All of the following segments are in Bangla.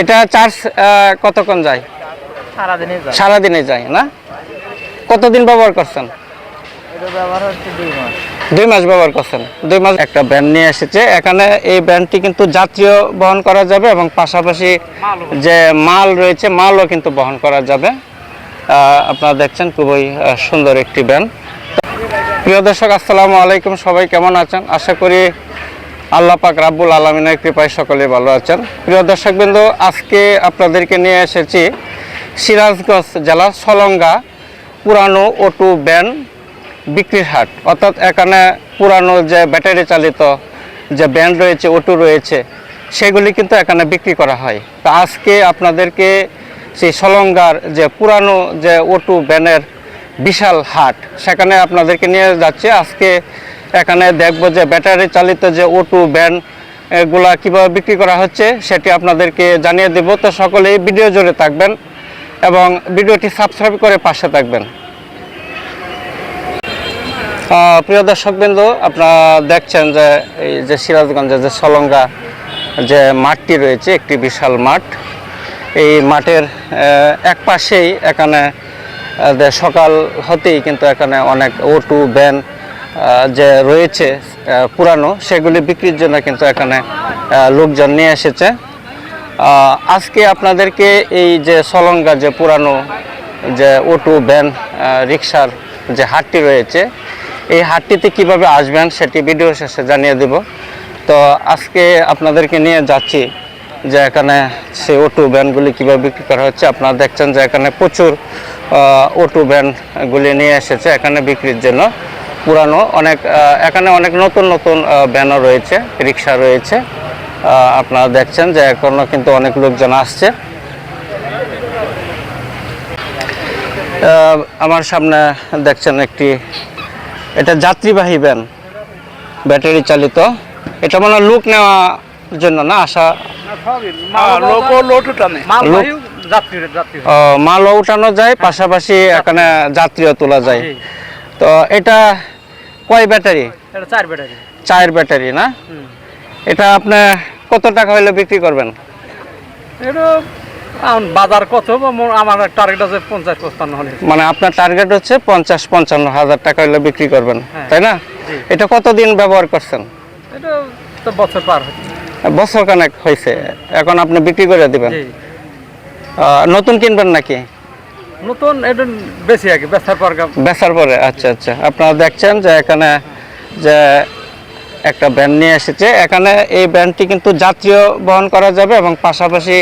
এটা চার্জ কতক্ষণ যায়? সারাদিনে যায়। সারাদিনে যায় না? কতদিন ব্যবহার করছেন? দুই মাস। ব্যবহার করছেন। দুই মাস একটা ব্যান নিয়ে এসেছে। এখানে এই ব্যানটি কিন্তু যাত্রীয় বহন করা যাবে এবং পাশাপাশি যে মাল রয়েছে মালও কিন্তু বহন করা যাবে। আপনারা দেখছেন খুবই সুন্দর একটি ব্যান। প্রিয় দর্শক আসসালামু আলাইকুম। সবাই কেমন আছেন? আশা করি আল্লাহ পাক রাব্বুল আলমিনের কৃপায় সকলে ভালো আছেন। প্রিয় দর্শকবৃন্দ, আজকে আপনাদেরকে নিয়ে এসেছি সিরাজগঞ্জ জেলার সলঙ্গা পুরানো অটো ব্যান বিক্রির হাট। অর্থাৎ এখানে পুরানো যে ব্যাটারি চালিত যে ব্যান্ড রয়েছে, অটো রয়েছে, সেগুলি কিন্তু এখানে বিক্রি করা হয়। তা আজকে আপনাদেরকে সেই সলঙ্গার যে পুরানো যে অটো ব্যানের বিশাল হাট, সেখানে আপনাদেরকে নিয়ে যাচ্ছে। আজকে এখানে দেখব যে ব্যাটারি চালিত যে অটো ব্যান এগুলা কীভাবে বিক্রি করা হচ্ছে সেটি আপনাদেরকে জানিয়ে দেব। তো সকলেই ভিডিও জুড়ে থাকবেন এবং ভিডিওটি সাবস্ক্রাইব করে পাশে থাকবেন। প্রিয় দর্শকবৃন্দ, আপনারা দেখছেন যে এই যে সিরাজগঞ্জে যে সলঙ্গা যে মাঠটি রয়েছে, একটি বিশাল মাঠ। এই মাঠের এক পাশেই এখানে সকাল হতেই কিন্তু এখানে অনেক ওটু ব্যান যে রয়েছে পুরানো, সেগুলি বিক্রির জন্য কিন্তু এখানে লোকজন নিয়ে এসেছে। আজকে আপনাদেরকে এই যে সলঙ্গা যে পুরানো যে অটো, ভ্যান রিক্সার যে হাটটি রয়েছে, এই হাটটিতে কীভাবে আসবেন সেটি ভিডিও শেষে জানিয়ে দেব। তো আজকে আপনাদেরকে নিয়ে যাচ্ছি যে এখানে সেই অটো, ভ্যানগুলি কীভাবে বিক্রি করা হচ্ছে। আপনারা দেখছেন যে এখানে প্রচুর অটো, ভ্যানগুলি নিয়ে এসেছে এখানে বিক্রির জন্য। পুরানো অনেক আহ, এখানে অনেক নতুন নতুন ভ্যানও রয়েছে রিক্সা রয়েছে। আহ, আপনারা দেখছেন যে এখনও কিন্তু অনেক লোকজন আসছে। আহ, আমার সামনে দেখছেন একটি এটা যাত্রীবাহী ভ্যান ব্যাটারি চালিত। এটা মনে হয় লুক নেওয়ার জন্য না আসা লোক লোট টানে মাল লোক- বায়ু যাত্রী যাত্রী। আহ, মালও উঠানো যায় পাশাপাশি এখানে যাত্রীও তোলা যায়। তো এটা কয় ব্যাটারি? এটা চার ব্যাটারি। চায়ের ব্যাটারি না? এটা আপনার কত টাকা হলে বিক্রি করবেন? এটা বাজার কত আমার টার্গেট আছে পঞ্চাশ পঁচপান্ন হলে। মানে আপনার টার্গেট হচ্ছে পঞ্চাশ পঞ্চান্ন হাজার টাকা হলে বিক্রি করবেন হ্যাঁ। তাই না। এটা কতদিন ব্যবহার করছেন? এটা তো বছর পার বছর কানেক হয়েছে এখন আপনি বিক্রি করে দিবেন। নতুন কিনবেন নাকি? নতুন এটা বেশি আগে বেচার পর বেচার পরে আচ্ছা আচ্ছা। আপনারা দেখছেন যে এখানে যে একটা ব্যান্ড নিয়ে এসেছে। এখানে এই ব্যান্ডটি কিন্তু যাত্রীয় বহন করা যাবে এবং পাশাপাশি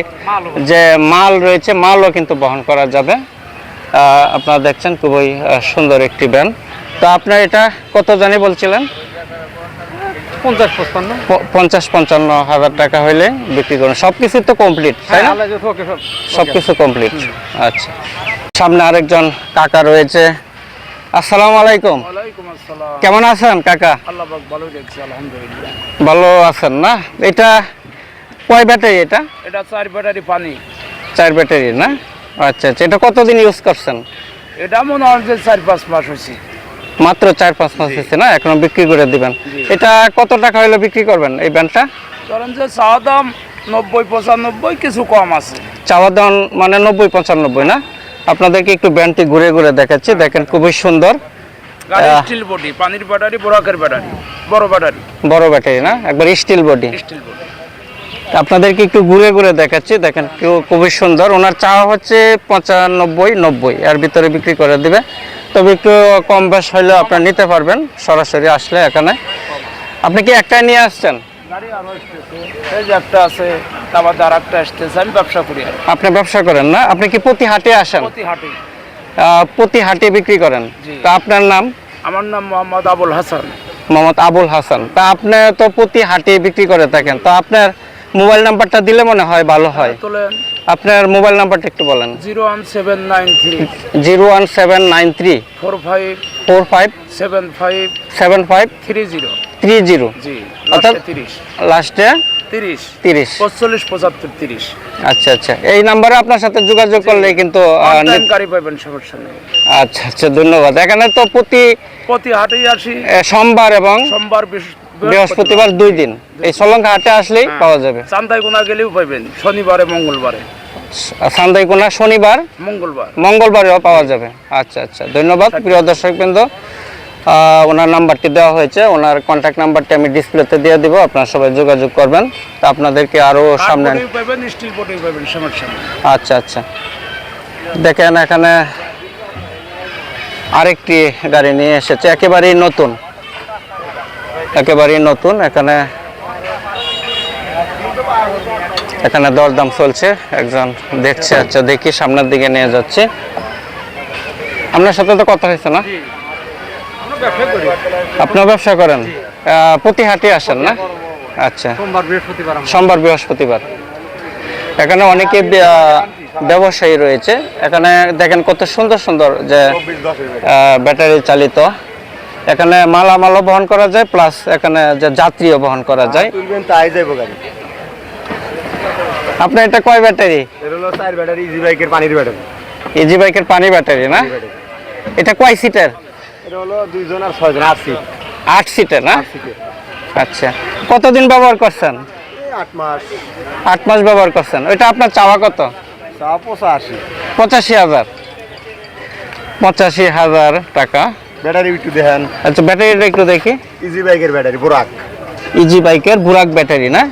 যে মাল রয়েছে মালও কিন্তু বহন করা যাবে। আপনারা দেখছেন খুবই সুন্দর একটি ব্যান্ড। তো আপনার এটা কত জানি বলছিলেন? পঞ্চাশ পঁচপান্ন। প- পঞ্চাশ পঞ্চান্ন হাজার টাকা হইলে বিক্রি করুন। সব কিছু তো কমপ্লিট তাই না? হ্যাঁ, সব কিছু কমপ্লিট আচ্ছা। সামনে আরেকজন কাকা রয়েছে। আসসালামু আলাইকুম। কেমন আছেন কাকা? ভালো আছেন না? এটা কয় ব্যাটারি এটা? এটা চার ব্যাটারি পানি। চার ব্যাটারি না? আচ্ছা আচ্ছা এটা কতদিন ইউজ করছেন? এটা মনে হয় যে চার পাঁচ মাস হয়েছে। মাত্র চার পাঁচ মাস হয়েছে না? এখন বিক্রি করে দিবেন। এটা কত টাকা হলে বিক্রি করবেন এই ব্যান্ডটা? ধরেন যে চাওয়া দাম নব্বই পঁচানব্বই কিছু কম আছে। চাওয়া দাম মানে নব্বই পঁচানব্বই না? আপনাদেরকে একটু ব্যান্ডটি ঘুরে ঘুরে দেখাচ্ছি। দেখেন খুবই সুন্দর। স্টিল বডি পানির ব্যাটারি বরাকের ব্যাটারি বড় ব্যাটারি বড় ব্যাটারি না? একবার স্টিল বডি স্টিল বডি আপনাদেরকে একটু ঘুরে ঘুরে দেখাচ্ছি। দেখেন কেউ খুবই সুন্দর। ওনার চাওয়া হচ্ছে পঁচানব্বই নব্বই। এর ভিতরে বিক্রি করে দিবে। তবে একটু কম বেশ হইলেও আপনারা নিতে পারবেন। সরাসরি আসলে এখানে। আপনি কি একটাই নিয়ে আসছেন? এই যে একটা আছে তারপর আর একটা আসতেছে আমি ব্যবসা করি আপনি ব্যবসা করেন না? আপনি কি প্রতি হাটে আসেন? প্রতি হাটে আহ, প্রতি হাটে বিক্রি করেন? তা আপনার নাম? আমার নাম মোহাম্মদ আবুল হাসান। মোহাম্মদ আবুল হাসান। তা আপনি তো প্রতি হাটে বিক্রি করে থাকেন। তো আপনার মোবাইল নাম্বারটা দিলে মনে হয় ভালো হয়। তোলেন আপনার মোবাইল নাম্বারটা একটু বলেন। Zero one seven nine three. Zero one seven nine three. Four five four five seven five seven five three zero. Three zero জি অর্থাৎ- তিরিশ। লাস্টে তিরিশ। তিরিশ। পঁচল্লিশ পঁচাত্তর তিরিশ। আচ্ছা আচ্ছা। এই নাম্বারে আপনার সাথে যোগাযোগ করলে কিন্তু গাড়ি পাবেন সমস্যা নেই। আচ্ছা আচ্ছা ধন্যবাদ। এখানে তো প্রতি প্রতি হাটেই আসি। সোমবার এবং সোমবার বৃহস্পতিবার। দুই দিন। এই সলঙ্কা হাটে আসলেই পাওয়া যাবে। চান্দাই গোনা গেলেও পাইবেন শনিবারে মঙ্গলবারে। সান্দাইকোনা শনিবার মঙ্গলবার। মঙ্গলবারেও পাওয়া যাবে। আচ্ছা আচ্ছা ধন্যবাদ। প্রিয় দর্শকবৃন্দ ওনার নাম্বারটি দেওয়া হয়েছে। ওনার কন্ট্যাক্ট নাম্বারটি আমি ডিসপ্লেতে দিয়ে দিব। আপনারা সবাই যোগাযোগ করবেন। তা আপনাদেরকে আরও সামনে। আচ্ছা আচ্ছা। দেখেন এখানে আরেকটি গাড়ি নিয়ে এসেছে একেবারেই নতুন। একেবারেই নতুন এখানে এখানে দরদাম চলছে একজন দেখছে আচ্ছা দেখি সামনের দিকে নিয়ে যাচ্ছে। আপনার সাথে তো কথা হয়েছে না? আপনার ব্যবসা করেন? প্রতি হাটে আসেন না? আচ্ছা। সোমবার বৃহস্পতিবার আমরা। সোমবার বৃহস্পতিবার। এখানে অনেকে ব্যবসায়ী রয়েছে। এখানে দেখেন কত সুন্দর সুন্দর যে ব্যাটারি চালিত এখানে মালামালও বহন করা যায় প্লাস এখানে যে যাত্রীও বহন করা যায়। তুলবেন তাই যাইব গাড়ি। আপনার এটা কয় ব্যাটারি? এটা হলো চার ব্যাটারি ইজি বাইকের পানির ব্যাটারি। ইজি বাইকের পানি ব্যাটারি না? এটা কয় সিটের এটা হলো দুইজন আর ছয়জন আট সিট আট সিটের না? আচ্ছা। কতদিন ব্যবহার করছেন? আট মাস। আট মাস ব্যবহার করছেন। ওইটা আপনার চাওয়া কত? পঁচাশি। পঁচাশি হাজার। পঁচাশি হাজার টাকা। ব্যাটারি একটু দেখেন। আচ্ছা ব্যাটারিটা একটু দেখি। ইজি বাইকের ব্যাটারি বোরাক ইজি বাইকের বুরাক ব্যাটারি না?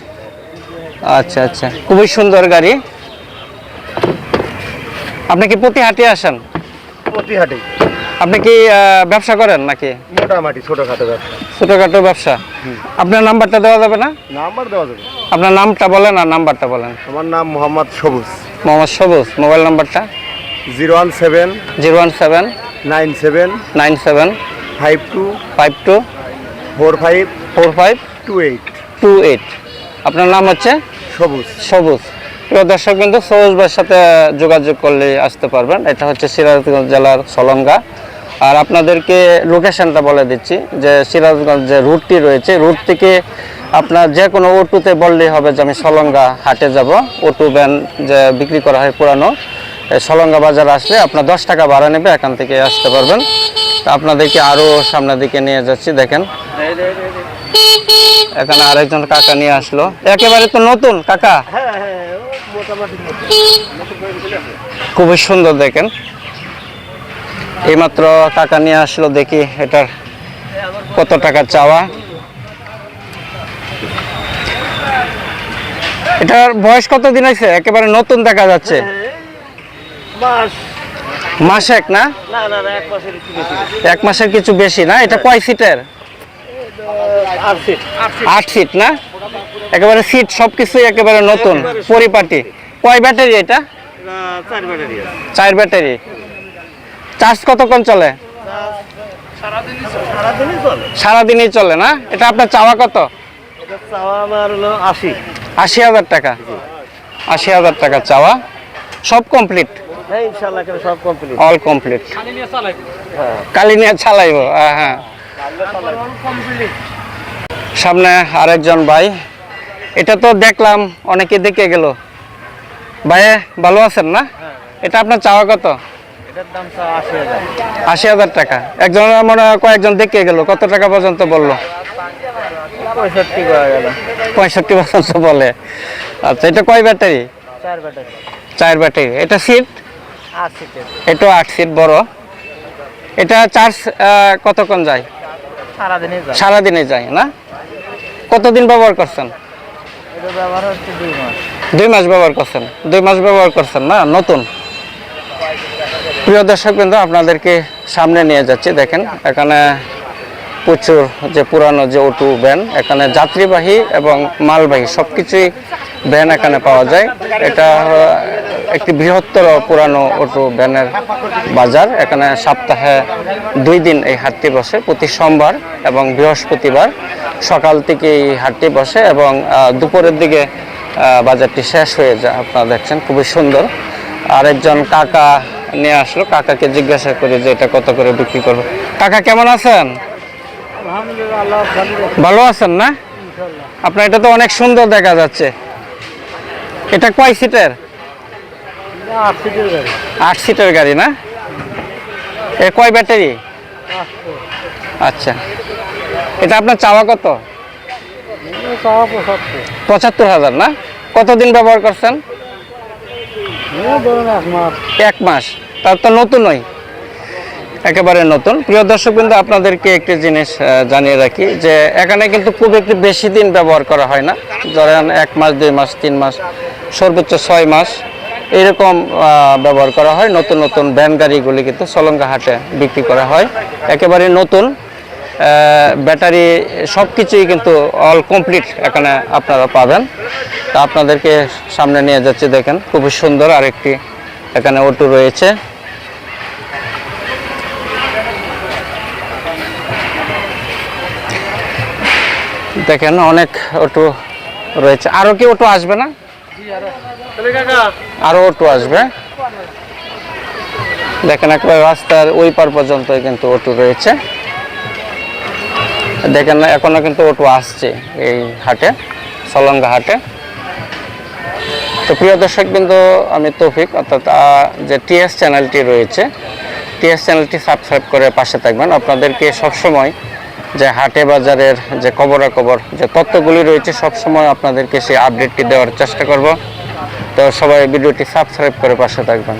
আচ্ছা আচ্ছা। খুবই সুন্দর গাড়ি। আপনি কি প্রতি হাটে আসেন? প্রতি হাটে আপনি কি ব্যবসা করেন নাকি? মোটামুটি ছোটখাটো ব্যবসা। ছোটখাটো ব্যবসা। আপনার নাম্বারটা দেওয়া যাবে না? নাম্বার দেওয়া যাবে। আপনার নামটা বলেন আর নাম্বারটা বলেন। আমার নাম মোহাম্মদ সবুজ। মোহাম্মদ সবুজ। মোবাইল নাম্বারটা? Zero one seven zero one seven nine seven nine seven five two five two four five four five two eight two eight আপনার নাম হচ্ছে? সবুজ। সবুজ। প্রিয় দর্শক কিন্তু সবুজ ভাইয়ের সাথে যোগাযোগ করলে আসতে পারবেন। এটা হচ্ছে সিরাজগঞ্জ জেলার সলঙ্গা। আর আপনাদেরকে লোকেশনটা বলে দিচ্ছি যে সিরাজগঞ্জ যে রুটটি রয়েছে রুট থেকে আপনার যে কোনো অটোতে বললেই হবে যে আমি সলঙ্গা হাটে যাব। অটো ভ্যান যে বিক্রি করা হয় পুরানো। সলঙ্গা বাজার আসলে আপনার দশ টাকা ভাড়া নেবে, এখান থেকে আসতে পারবেন। আপনাদেরকে আরও সামনের দিকে নিয়ে যাচ্ছি, দেখেন। এখানে আরেকজন কাকা নিয়ে আসলো। একেবারে তো নতুন কাকা। খুবই সুন্দর, দেখেন। এইমাত্র কাকা নিয়ে আসলো, দেখি এটার কত টাকা চাওয়া। এটার বয়স কত দিন আছে একেবারে নতুন দেখা যাচ্ছে। মাস। এক না? এক মাসের কিছু বেশি না? এটা কয় সিটের? আট সিট। না? একেবারে সিট সবকিছুই একেবারে নতুন পরিপাটি। কয় ব্যাটারি এটা? চার ব্যাটারি চার্জ কতক্ষণ চলে? সারাদিনই চলে। না? এটা আপনার চাওয়া কত? আশি। হাজার টাকা। আশি হাজার টাকা চাওয়া। সব কমপ্লিট হ্যাঁ ইনশাল্লাহ এখানে সব কমপ্লিট অল কমপ্লিট নিয়ে চালাই হ্যাঁ কালি নিয়ে হ্যাঁ। হ্যাঁ সামনে আরেকজন ভাই। এটা তো দেখলাম অনেকে দেখে গেল। ভাই ভালো আছেন না? এটা আপনার চাওয়া কত? এটার দাম চাওয়া আশি হাজার। টাকা। একজন মনে হয় কয়েকজন দেখে গেল কত টাকা পর্যন্ত বলল? পঁয়ষট্টি পর্যন্ত বলে। আচ্ছা এটা কয় ব্যাটারি? চার ব্যাটারি। চার ব্যাটারি। এটা সিট এটা আট সিট বড়। এটা চার্জ কতক্ষণ যায়? সারাদিনই যায়। সারাদিনে যায় না? কতদিন ব্যবহার করছেন? এটা ব্যবহার হচ্ছে দুই মাস। ব্যবহার করছেন। দুই মাস ব্যবহার করছেন না? নতুন? প্রিয় দর্শক আপনাদেরকে সামনে নিয়ে যাচ্ছি। দেখেন এখানে প্রচুর যে পুরানো যে অটো ভ্যান এখানে যাত্রীবাহী এবং মালবাহী সব কিছুই ভ্যান এখানে পাওয়া যায়। এটা একটি বৃহত্তর পুরানো অটো ভ্যানের বাজার। এখানে সপ্তাহে দুই দিন এই হাটটি বসে, প্রতি সোমবার এবং বৃহস্পতিবার সকাল থেকে এই হাটটি বসে এবং দুপুরের দিকে বাজারটি শেষ হয়ে যায়। আপনারা দেখছেন, খুবই সুন্দর। আরেকজন কাকা নিয়ে আসলো। কাকাকে জিজ্ঞাসা করি যে এটা কত করে বিক্রি করবে। কাকা, কেমন আছেন? ভালো আছেন না? আপনার এটা তো অনেক সুন্দর দেখা যাচ্ছে। এটা কয় সিটের আট সিটের গাড়ি না? এ কয় ব্যাটারি? আচ্ছা। এটা আপনার চাওয়া কত? পঁচাত্তর হাজার না? কতদিন ব্যবহার করছেন? এক মাস। এক মাস। তার তো নতুনই। একেবারে নতুন। প্রিয় দর্শক কিন্তু আপনাদেরকে একটি জিনিস জানিয়ে রাখি যে এখানে কিন্তু খুব একটি বেশি দিন ব্যবহার করা হয় না। ধরেন এক মাস, দুই মাস, তিন মাস, সর্বোচ্চ ছয় মাস এরকম ব্যবহার করা হয়। নতুন নতুন ভ্যান গাড়িগুলি কিন্তু সলঙ্গা হাটে বিক্রি করা হয়। একেবারে নতুন ব্যাটারি সব কিছুই কিন্তু অল কমপ্লিট এখানে আপনারা পাবেন। তা আপনাদেরকে সামনে নিয়ে যাচ্ছি, দেখেন, খুবই সুন্দর আরেকটি এখানে অটো রয়েছে। দেখেন, অনেক অটো রয়েছে। আরও কি অটো আসবে না? আরও অটো আসবে। দেখেন, একবার রাস্তার ওই পার পর্যন্ত কিন্তু অটো রয়েছে। দেখেন, এখনও কিন্তু অটো আসছে এই হাটে, সলঙ্গা হাটে। তো প্রিয় দর্শক কিন্তু আমি তৌফিক, অর্থাৎ যে টিএস চ্যানেলটি রয়েছে টিএস চ্যানেলটি সাবস্ক্রাইব করে পাশে থাকবেন। আপনাদেরকে সবসময় যে হাটে বাজারের যে খবরাখবর, যে তথ্যগুলি রয়েছে, সবসময় আপনাদেরকে সেই আপডেটটি দেওয়ার চেষ্টা করব। তো সবাই ভিডিওটি সাবস্ক্রাইব করে পাশে থাকবেন।